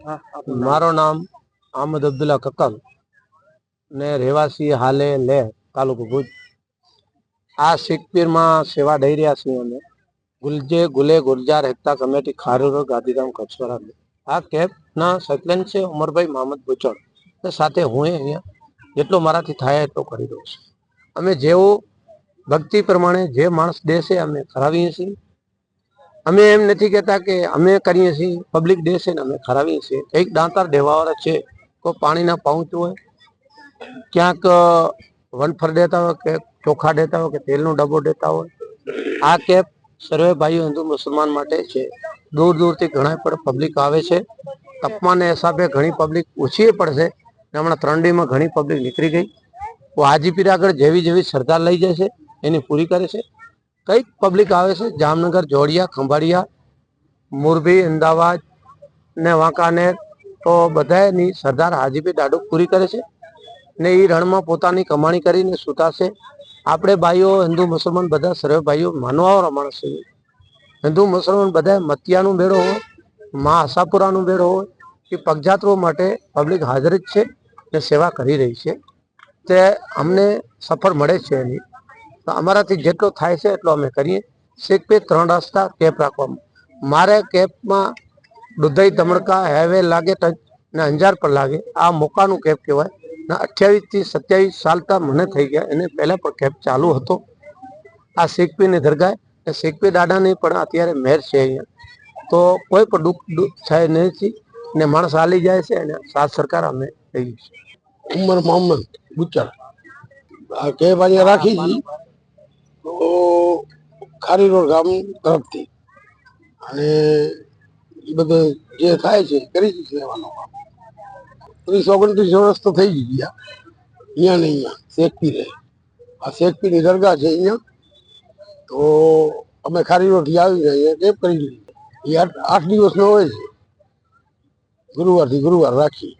મારું નામ અહમદ અબ્દુલ્લા કક્કલ ને રહેવાસી હાલે લે તાલુકો ભુજ. આ શીખપીરમાં સેવા દઈ રહ્યા છીએ અમે. ગુલજે ગુલે ગુરજાર એકતા કમિટી ખારુર ગાંધીધામ કચ્છવાળા આ કેબના સંકલન છે ઉમરભાઈ મહમદ ભૂચણ ને સાથે હું અહીંયા જેટલો મારાથી થાય એટલો કરી દઉં છું. અમે જેવો ભક્તિ પ્રમાણે જે માણસ દેશે અમે કરાવીએ છીએ. અમે એમ નથી કહેતા કે અમે કરીએ છીએ. પબ્લિક ડે છે ને અમે ખરાવીએ છીએ. કંઈક દાંતાર દેવાવાળા છે. કોઈ પાણીના પાઉચ હોય, ક્યાંક વનફર દેતા હોય કે ચોખા દેતા હોય કે તેલનો ડબ્બો દેતા હોય. આ કેપ સર્વે ભાઈઓ હિન્દુ મુસલમાન માટે છે. દૂર દૂરથી ઘણા પણ પબ્લિક આવે છે. તાપમાનને હિસાબે ઘણી પબ્લિક ઓછી પડશે. ને હમણાં ત્રણડીમાં ઘણી પબ્લિક નીકળી ગઈ. તો હાજીપીર આગળ જેવી જેવી શ્રદ્ધા લઈ જાય છે, એની પૂરી કરે છે. કંઈક પબ્લિક આવે છે? જામનગર, જોડિયા, ખંભાળિયા, મોરબી, અમદાવાદ ને વાંકાનેર. તો બધાની સરદાર હાજીપી દાડુક પૂરી કરે છે ને એ રણમાં પોતાની કમાણી કરીને સુતાશે. આપણે ભાઈઓ હિન્દુ, મુસલમાન બધા સર્વે ભાઈઓ માનવાવાળા માણસ છે. હિન્દુ, મુસલમાન બધા મતિયાનું બેડો હોય, મા આશાપુરાનું મેળો હોય, એ પગજાત્રો માટે પબ્લિક હાજર જ છે ને સેવા કરી રહી છે. તે અમને સફળ મળે છે એની. તો અમારાથી જેટલો થાય છે એટલો અમે કરીએ. શેખ પે ત્રણ રસ્તા કેપ રાખવામાં. મારે કેપમાં દુધઈ ધમડકા હાઈવે લાગે ને અંજાર પર લાગે. આ મોકાનું કેપ કહેવાય. ને અઠ્યાવીસથી સત્યાવીસ સાલ તા મને થઈ ગયા. એને પહેલાં પણ કેપ ચાલુ હતો. આ શેખપીરની દરગાહ ને શેખપી દાદાની પણ અત્યારે મેર છે અહીંયા. તો કોઈ પણ દુઃખ દુઃખ થાય નથી ને માણસ હાલી જાય છે અને સાથ સરકાર અમે લઈએ છે ઉમર મોહમ્મદ બુચર આ કેપ અહીંયા રાખી ખારી રોડ ગામ તરફથી અને એ બધું જે થાય છે, કરી જ લેવાનો ત્રીસ ઓગણત્રીસ વર્ષ તો થઈ જ ગયા. અહીંયા ને અહીંયા શેખપીર રહે. આ શેખપીરની દરગાહ છે અહીંયા. તો અમે ખારી રોડથી આવીને અહીંયા કેમ કરી લીધી? એ આઠ દિવસનો હોય છે. ગુરુવારથી ગુરુવાર રાખી.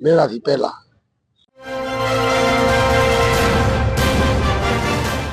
મેળાથી પહેલા.